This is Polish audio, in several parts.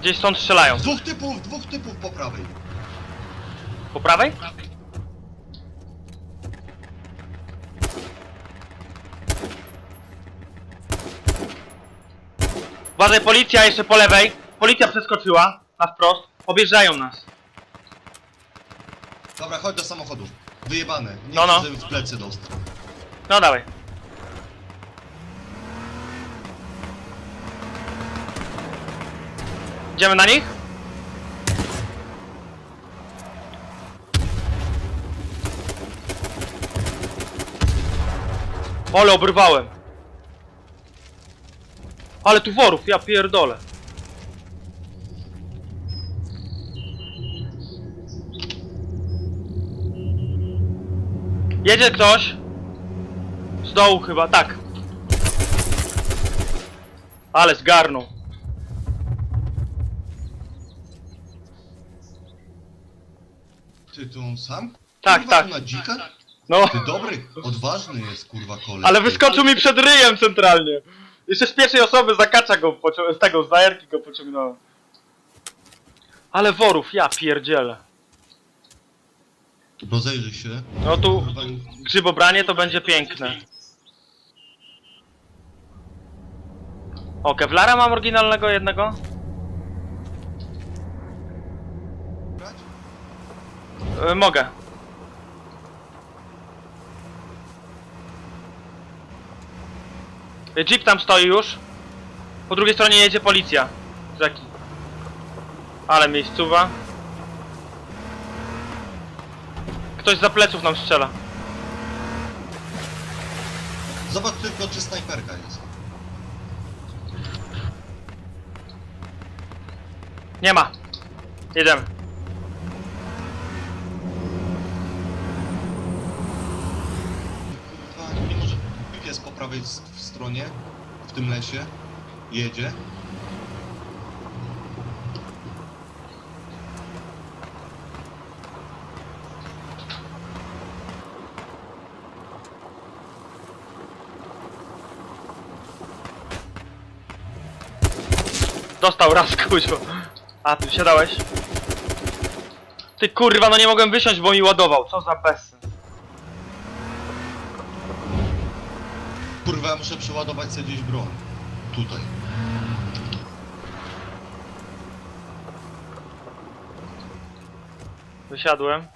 Gdzieś stąd strzelają. Dwóch typów, dwóch typów po prawej. Po prawej? Uważaj, policja jeszcze po lewej. Policja przeskoczyła na wprost. Objeżdżają nas. Dobra, chodź do samochodu. Wyjebane. Nie No, no. chcę, żeby w plecy dostał. No dawaj. Idziemy na nich? Ale obrywałem. Ale tu worów, ja pierdolę. Jedzie ktoś? Z dołu chyba, tak. Ale zgarnął. Ty tu on sam? Tak, kurwa, tak. tu na dzika? No, Ty dobry, odważny jest kurwa koleś. ale wyskoczył mi przed ryjem centralnie. Jeszcze z pierwszej osoby zakacza go, pocią- z tego, z zajerki go pociągnąłem. Ale worów, ja pierdzielę. Rozejrzyj się. No tu Kurwa, grzybobranie to będzie piękne. O, Kevlara mam oryginalnego jednego? Y, mogę. Y, Jeep tam stoi już. Po drugiej stronie jedzie policja. Rzeki. Ale miejscowa. Ktoś za pleców nam strzela. Zobacz tylko, czy snajperka jest. Nie ma. Jedziemy. Kurwa, mimo jest po prawej stronie, w tym lesie, jedzie. Dostał raz, kuźwa. A, ty siadałeś? Ty kurwa, no nie mogłem wysiąść, bo mi ładował. Co za bezsens. Kurwa, ja muszę przeładować sobie gdzieś broń. Tutaj. Wysiadłem.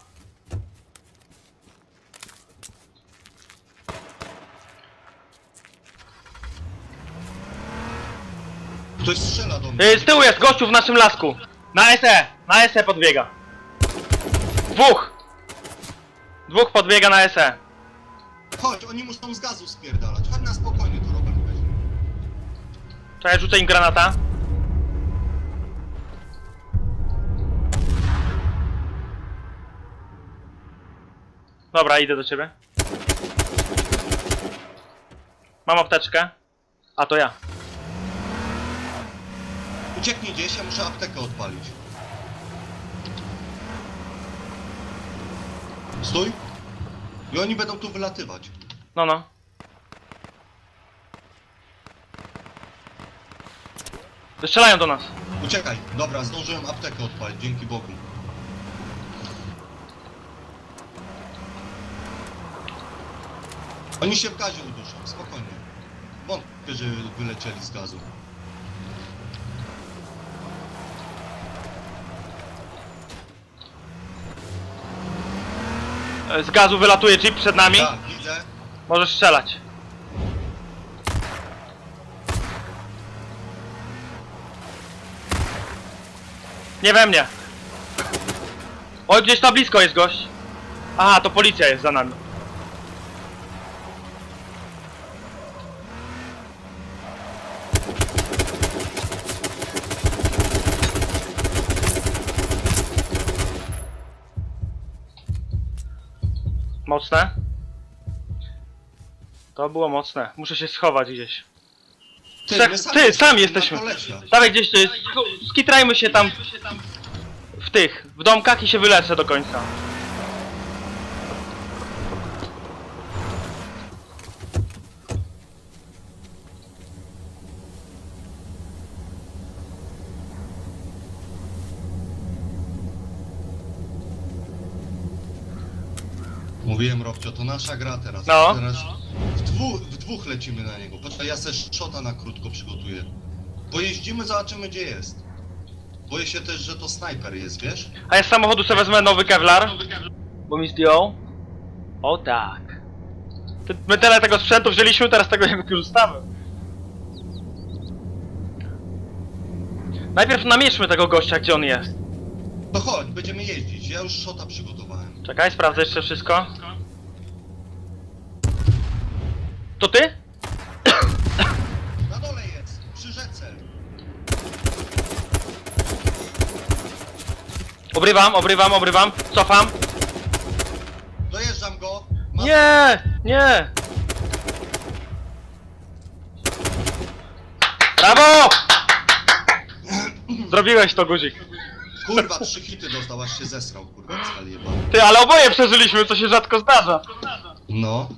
Ktoś strzela do mnie. Z tyłu jest gościu w naszym lasku. Na SE, na SE podbiega. Dwóch. Dwóch podbiega na SE. Chodź, oni muszą z gazu spierdalać. Chodź na spokojnie to Robert weźmie. Czekaj, rzucę im granata. Dobra, idę do ciebie. Mam apteczkę. A to ja. Ucieknij gdzieś, ja muszę aptekę odpalić. Stój. I oni będą tu wylatywać. No, no. Strzelają do nas. Uciekaj. Dobra, zdążyłem aptekę odpalić, dzięki Bogu. Oni się w gazie uduszą, spokojnie. Wątpię, że wylecieli z gazu. Z gazu wylatuje jeep przed nami. Tak, widzę. Możesz strzelać. Nie we mnie. Oj, gdzieś na blisko jest gość. Aha, to policja jest za nami. Mocne? To było mocne. Muszę się schować gdzieś. Trzech- my ty, sami jesteśmy na kolesia. Dawaj gdzieś jest. Skitrajmy się tam w tych, w domkach i się wylecę do końca. Mówiłem Robcio, to nasza gra teraz. No. Teraz w, dwóch, w dwóch lecimy na niego. Poczekaj, ja też szota na krótko przygotuję. Pojeździmy, zobaczymy gdzie jest. Boję się też, że to snajper jest, wiesz? A ja z samochodu sobie wezmę nowy Kevlar, bo mi zdjął. O tak. Ty- My tyle tego sprzętu wzięliśmy, teraz tego nie wykorzystamy. Najpierw namierzmy tego gościa, gdzie on jest. No chodź, będziemy jeździć. Ja już szota przygotowałem. Czekaj, sprawdzę jeszcze wszystko. To ty? Na dole jest, przy rzece. Obrywam, obrywam, obrywam. Cofam. Dojeżdżam go. Masz- Nie, nie. Brawo! Zrobiłeś to, guzik. Kurwa, trzy hity dostał, aż się zesrał, kurwa, cel jebany. Ty, ale oboje przeżyliśmy, co się rzadko zdarza. No,